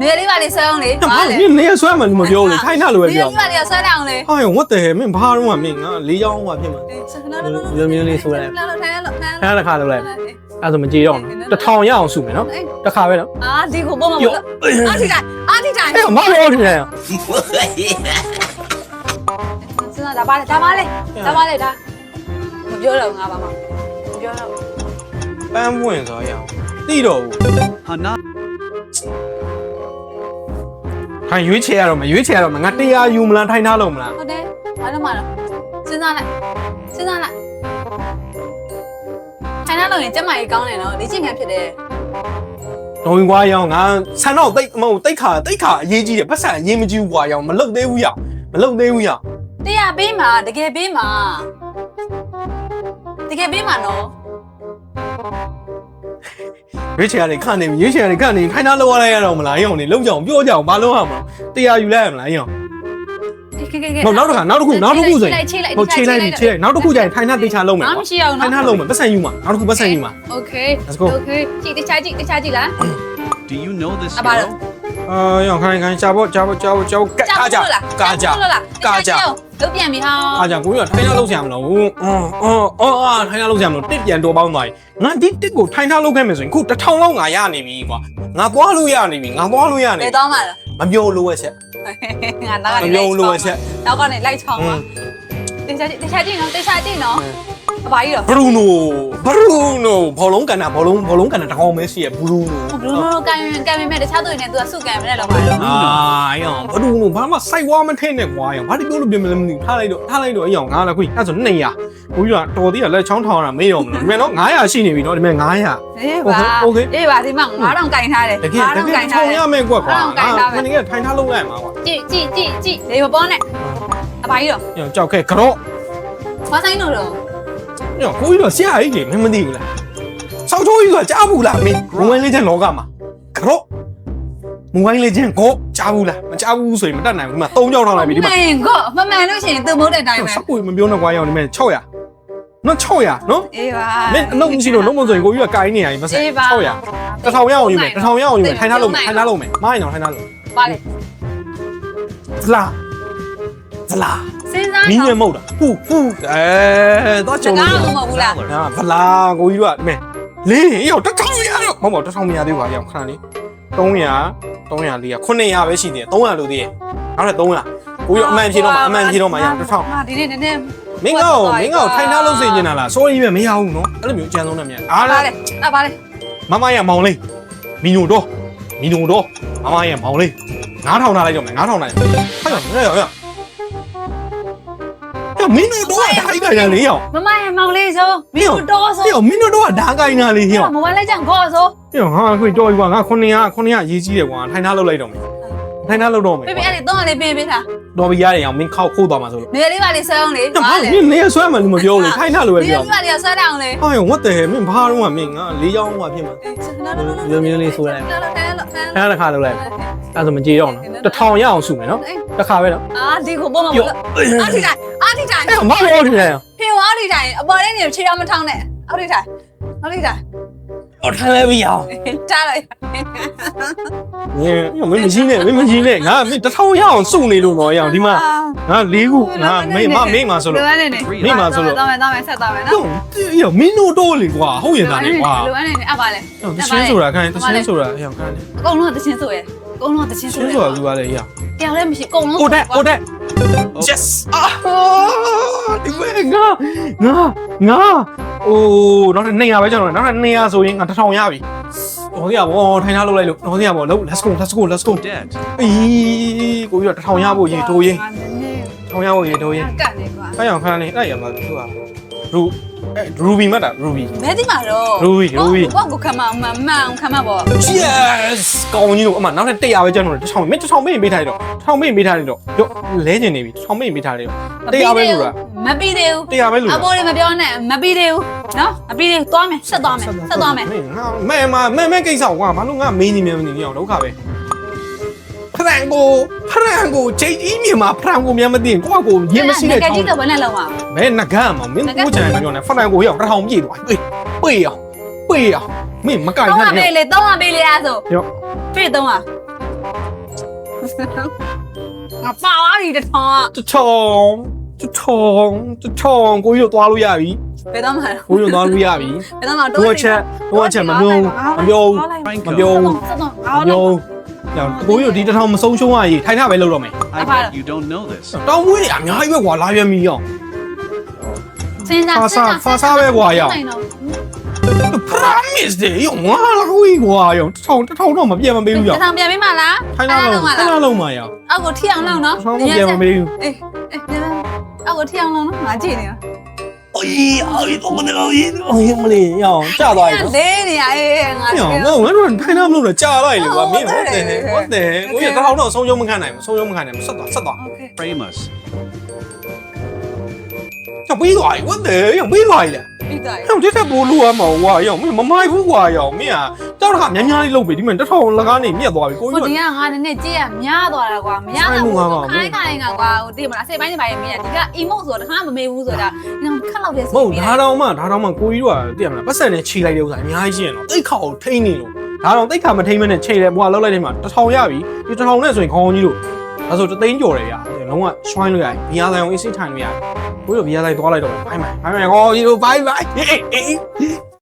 နေရာလေးပါလေးဆွဲအောင်လေဟာမင်းနေရဆွဲမှမပြောလေထိုင်းထားလို့ပဲနေရာပြောလေးပါလေးဆွဲလိုက်အောင်လေဟာရော what the hell မင်းဘာတော့မှမင်းငါလေးချောင်းမှဖြစ်မှာမျိုးမျိုးလေးဆွဲလိုက်လောက်ထိုင်လောက်ထိုင်ခဏတစ်ခါလုပ်လိုက်အဲ့ဒါဆိုမကြည့်တော့ဘူးတစ်ထောင်ရအောင်စုမယ်နော်တစ်ခါပဲနော်အာဒီကိုပေါ့မလို့အာဒီတိုင်းအာဒီတိုင်းအဲ့မပြောနေတယ်စဉ်းစားဒါပါလေဒါပါလေဒါပါလေဒါမပြောတော့ငါပါမမပြောတော့ပန်းပွင့်ဆိုရအောင်တိတော့ဘူးဟာနာ ဟာရွေးချယ်ရတော့မရွေးချယ်ရတော့မငါတရားယူမလားထိုင်းထားလို့မလားဟုတ်တယ်ဘာလို့မလဲစဉ်းစားလိုက်စဉ်းစားလိုက်ထိုင်လာလို့ရင်ကျမကြီးကောင်းတယ်နော်လေ့ကျင့်ခန်းဖြစ်တယ်တော်ရင်ကွာရောင်ငါဆန်တော့တိတ်မဟုတ်တိတ်ခါတိတ်ခါအရေးကြီးတယ်ပတ်စံအရေးမကြီးဘူးကွာရောင်မလုတ်သေးဘူးရောင်မလုတ်သေးဘူးရောင်တရားပေးမှာတကယ်ပေးမှာတကယ်ပေးမှာနော် ရွေးချယ်ရတယ်ခနေရွေးချယ်ရတယ်ခနေခိုင်းတာလောက်ရလိုက်ရတော့မလားအယောင်နေလုံးကြအောင်ပြောကြအောင်ဘာလုံးရမလဲတရားယူလိုက်ရမလားအယောင်မဟုတ်နောက်တစ်ခါနောက်တစ်ခုနောက်တစ်ခုဆိုရင်ဟုတ်ချိန်လိုက်ပြီချိန်လိုက်နောက်တစ်ခုကျရင်ထိုင်နှက်တေချာလုံးမယ်နောက်မရှိအောင်နော်ထိုင်နှက်လုံးမယ်ပတ်စံယူမှာနောက်တစ်ခုပတ်စံယူမှာ Okay Let's go Okay ချိန်တေချာကြည့်တေချာကြည့်လား Do you know this girl အာရောင်ခိုင်းခိုင်းချာပေါ့ချာပေါ့ချာပေါ့ချာပေါ့ကာကြကာကြကာကြ လုတ်ပြန်ပြီဟာကာကြကိုရထိုင်းထားလုံးဆရာမလို့အော်အော်အော်ထိုင်းထားလုံးဆရာမလို့တစ်ပြန်တော်ပေါင်းသွားပြီငါဒီတစ်ကိုထိုင်းထားလုံးခဲ့မယ်ဆိုရင်ခုတစ်ထောင်လောက်ငါရနေပြီကွာငါသွားလို့ရနေပြီငါသွားလို့ရနေဘယ်ပြီတော့မှလားမပြောလို့ရချက်ငါနောက်ကနေမပြောလို့ရချက်နောက်ကနေလိုက်ချောင်းပါတခြားကြည့်တခြားကြည့်နော်တခြားကြည့်နော် အပါကြီးတော့ဘရူနိုဘရူနိုဘောလုံးကန်တာဘောလုံးဘောလုံးကန်တာတကောင်မဲရှိရဘရူနိုဘလူးနိုကန်ရင်ကန်ရင်မဲ့တခြားသူတွေနဲ့သူကစုကန်မနဲ့တော့ပါတော့အာအယောင်ဘရူနိုဘာမှစိုက်ဝါမထင်းနဲ့ကွာအယောင်ဘာဒီပြောလို့ပြင်မလဲမသိဘူးထားလိုက်တော့ထားလိုက်တော့အယောင်ငါလည်းခွအဲ့ဆို200ဘူးကြီးကတော်သေးရလက်ချောင်းထောင်းတာမေးရောမလို့ဒီမဲ့နော်900ရှိနေပြီနော်ဒီမဲ့900 အေးပါအေးပါဒီမှာ9000ကန်ထားတယ်တကယ်တကယ်ထောင်ရမယ်ကွက်ကွာ9000ကန်ထားမမယ်င်းကထိုင်ထားလုံးလိုက်မှာကွာကြည့်ကြည့်ကြည့်ကြည့်လေမပေါ်နဲ့အပါကြီးတော့အယောင်ကြောက်ခဲ့ကြော့ဘာဆိုင်လို့တော့ အယောင်ကိုကြီးတော့ဆရာကြီးကြီးမင်းမသိဘူးလားစောက်ချိုးကြီးကကြားဘူးလားမင်းမိုဘိုင်းလေးချန်လောကမှာကြော့မိုဘိုင်းလေးချန်ကိုကြားဘူးလားမကြားဘူးဆိုရင်မတတ်နိုင်ဘူးဒီမှာ3ကြောက်ထောင်လိုက်ပြီဒီမှာမင်းကောမမှန်လို့ရှိရင်သူမဟုတ်တဲ့အတိုင်းပဲစက်ကိုမပြောနဲ့ကွာရောင်ဒီမဲ့600နော်600နော်အေးပါမင်းအလုံးမရှိလို့လုံးမဆိုရင်ကိုကြီးကကိုင်းနေရပြီမဆက်အေးပါ600တစ်ထောင်ရအောင်ယူမယ်တစ်ထောင်ရအောင်ယူမယ်ထိုင်ထားလို့မယ်ထိုင်ထားလို့မယ်မိုင်းအောင်ထိုင်ထားလို့ပါလေဇလာ ဇလာစဉ်းစားမင်းရမဟုတ်တာဖူဖူအဲတော့စချုံကားလို့တော့မဟုတ်ဘူးလားဟာဗလာကိုကြီးတို့ကဒီမဲ့လေးရောတစ်ထောင်ရတော့မဟုတ်ပါတစ်ထောင်မရသေးပါရောခဏလေး300 300လေး900ပဲရှိသေးတယ်300လို့သေးတယ်နောက်ထပ်300ကိုကြီးအမှန်ဖြေတော့မှအမှန်ဖြေတော့မှရတစ်ထောင်ဒီနေ့နည်းနည်းမင်းကောမင်းကောထိုင်ထားလို့စိတ်ကျင်တာလားစိုးရင်ပဲမရဘူးနော်အဲ့လိုမျိုးအကြံဆုံးနဲ့မြန်အားပါလားလေအပါလေမမရမောင်လေးမီနိုတော့မီနိုတော့မမရမောင်လေး9000ထားလိုက်တော့မယ်9000ထားလိုက်ဟဲ့ဟဲ့ဟဲ့ဟဲ့ မီနိုတော့ဓာတ်ကိုင်တာလေရောမမရဲ့မောင်လေးဆိုမင်းတို့တော်ဆိုဟဲ့မီနိုတော့ဓာတ်ကိုင်တာလေရောမိုဘိုင်းလိုက်ကြံခေါ်ဆိုဟဲ့ဟာခွေတော်ပြီကွာငါ900 900ရေးကြီးတယ်ကွာထိုင်ထားလောက်လိုက်တော့မယ် ထိုင်ထားလောက်တော့မယ်ပြပြအဲ့ဒီတော့လေးပေးပေးထားတော်ပြီရတယ်အောင်မင်းခောက်ခိုးသွားမှာဆိုလို့နေရာလေးပါလေးဆွဲအောင်လေဟာမင်းနေဆွဲမှလည်းမပြောလေထိုင်ထားလို့ပဲနေပြောရာလေးပါလေးဆွဲလိုက်အောင်လေဟာရော what the hell မင်းဘာတော့မှမင်းငါလေးချောင်းမှဖြစ်မှာမျိုးမျိုးလေးဆွဲလိုက်လောလောလောခဏတစ်ခါလောက်လိုက်အဲ့ဒါဆိုမကြည့်တော့နော်တစ်ထောင်ရအောင်စုမယ်နော်တစ်ခါပဲနော်အာဒီကိုပေါ့မလို့အာဒီတိုင်းအာဒီတိုင်းအဲ့မပြောနေတယ်ဖေဝါဒီတိုင်းအပေါ်လေးနေခြေရမထောင်းနဲ့အောက်ဒီတိုင်းအောက်ဒီတိုင်း အော်ထိုင်လဲပြီးအောင်တားလိုက်ညမင်းမရှိနဲ့မင်းမရှိနဲ့ငါမင်းတစ်ထောင်ရအောင်စုနေလို့တော့ရအောင်ဒီမှာငါလေးခုငါမင်းမမင်းမှာဆိုလို့လိုအပ်နေနေမိမှာဆိုလို့တော့မယ်တော့မယ်ဆက်တော့မယ်နော်တော့ရောမင်းတို့တော့လေကွာဟုတ်ရင်သားလေကွာလိုအပ်နေနေအပါလေတချင်းဆိုတာခိုင်းတချင်းဆိုတာအရောခိုင်းတယ်အကုန်လုံးတချင်းဆိုရယ်အကုန်လုံးတချင်းတဆိုချင်းရယ်ဆိုတာလူပါလေရတရားလည်းမရှိအကုန်လုံးကိုတက်ကိုတက် yes အာဒီမဲ့ငါငါငါ အိုးနောက်ထပ်200ပဲကျွန်တော်နောက်ထပ်200ဆိုရင်ငါတစ်ထောင်ရပြီဟောရဘောထိုင်ထားလုပ်လိုက်လို့ဟောရဘောလို့ let's go let's go let's go Dead. အေးကိုကြီးတော့တစ်ထောင်ရဖို့ရေတိုးရင်ထောင်ရဖို့ရေတိုးရင်ကတ်နေကွာအဲ့အောင်ခဏလေးအဲ့ရမှာသူကရူ အဲရူဘီမတ်တာရူဘီမဲဒီမှာတော့ Ruby, Ruby. ဘောကိုခမမမန်ခမပေါ့ yes ကောင်းကြီးတို့အမနောက်ထပ်100ပဲကျွန်တော်တစ်ထောင်မင်းတစ်ထောင်မင်းပေးထားလိုက်တော့တစ်ထောင်မင်းပေးထားလိုက်တော့ရောလဲကျင်နေပြီတစ်ထောင်မင်းပေးထားလိုက်တော့100ပဲလို့လားမပြီးသေးဘူး100ပဲလို့အလားပေါ်လေးမပြောနဲ့မပြီးသေးဘူးနော်မပြီးသေးဘူးသွားမယ်ဆက်သွားမယ်ဆက်သွားမယ်မင်းငါမဲမမဲမဲကိစ္စကွာဘာလို့ငါမင်းကြီးမြန်မနေအောင်ဒုက္ခပဲ ဖရန်ကိုဖရန်ကိုချိန်ကြီးမြင်မှာဖရန်ကိုမြန်မသိရင်ကိုယ့်ကိုရင်မရှိတဲ့ကထောကြီးင်တော့ဘယ်နဲ့လောက်မှာဘယ်ငကမ်းမှာမင်းကိုချင်တယ်ပြောနေဖရန်ကိုရောက်တစ်ထောင်ပြည့်သွားပြေးပြေးအောင်ပြေးအောင်မင်းမကင်တော့နဲ့ပေးလေတော့ပေးလေအဲ့ဆိုရောဖေးတော့ငါပါသွားပြီတထောင်တထောင်တထောင်တထောင်ကိုကြီးတို့သွားလို့ရပြီဘယ်တော့မှကိုကြီးတို့သွားလို့ရပြီဘယ်တော့မှဘုံချက်ဘုံချက်မပြောမပြောမ Franco. ပြောဆက်တော့မပြော ကြောင်ကိုကြီးတို့ဒီတထောင်မဆုံးရှုံးရရေးထိုင်ထားပဲလုပ်တော့မယ် I bet you don't know this. တောင်းမွေးတွေအများကြီးပဲကွာလာပြန်ပြီအောင်စဉ်းစား promise တွေရောငါလာကိုကြီးကွာရောတထောင်တထောင်တော့မပြန်မပေးဘူးရောတထောင်ပြန်ပေးမလားထိုင်ထားလုံးထိုင်ထားလုံးပါရောအောက်ကိုထိအောင်လုပ်နော်တထောင်မပြန်မပေးဘူးအေးအေးအောက်ကိုထိအောင်လုပ်နော်ငါကြည့်နေတာ အော်ကြီးအော်ကြီးတော့မနေတော့ကြီးအော်ကြီးမလေးရအောင်ကြာသွားပြီနော်လဲနေရအေးငါပြောငါငါတို့ထိုင်တာမလို့တော့ကြာလိုက်လေကွာမင်းဟုတ်တယ်ဟုတ်တယ်ကိုကြီးတထောင်တော့ဆုံးယုံမခံနိုင်ဘူးဆုံးယုံမခံနိုင်ဘူးဆက်သွားဆက်သွား famous ကြောက်ပြီးသွားပြီဟုတ်တယ်ရောက်ပြီးသွားပြီလားပြီးသွားပြီဟောဒီထက်ပိုလို့ရမှာကွာရောက်မင်းမမိုက်ဘူးကွာရောက်မင်းက อ่ะတောက်တာများများလေးလုပ်ပြီဒီမှာတထောင်လကားနေမြက်သွားပြီကိုဟိုကြီးဒီကငါနည်းနည်းကြည့်ရများသွားတာကွာမရတော့ဘူးခိုင်းခိုင်းကကွာဟိုတိမလားစိတ်ပိုင်းနေပါရဲ့မင်းကဒီက emote ဆိုတာတခါမမေးဘူးဆိုတာညောင်ခက်လောက်တဲ့မဟုတ်ဒါတော့မှဒါတော့မှကိုကြီးတို့ကသိရမလားပတ်စံနဲ့ခြေလိုက်တဲ့ဥစ္စာအများကြီးရှိရင်တော့တိတ်ခါကိုထိန်းနေလို့ဒါတော့တိတ်ခါမထိန်းမနဲ့ခြေတယ်ဘွာလောက်လိုက်တဲ့မှာတထောင်ရပြီဒီတထောင်နဲ့ဆိုရင်ခေါင်းကြီးတို့ဒါဆိုတသိန်းကျော်တယ်ဗျာလုံးဝရွှိုင်းလို့ရတယ်ဘီယာဆိုင်အောင်အေးစိထိုင်လို့ရတယ်ကိုကြီးတို့ဘီယာဆိုင်သွားလိုက်တော့ဘိုင်ဘိုင်ဘိုင်ဘိုင်ခေါင်းကြီးတို့ဘိုင်ဘိုင်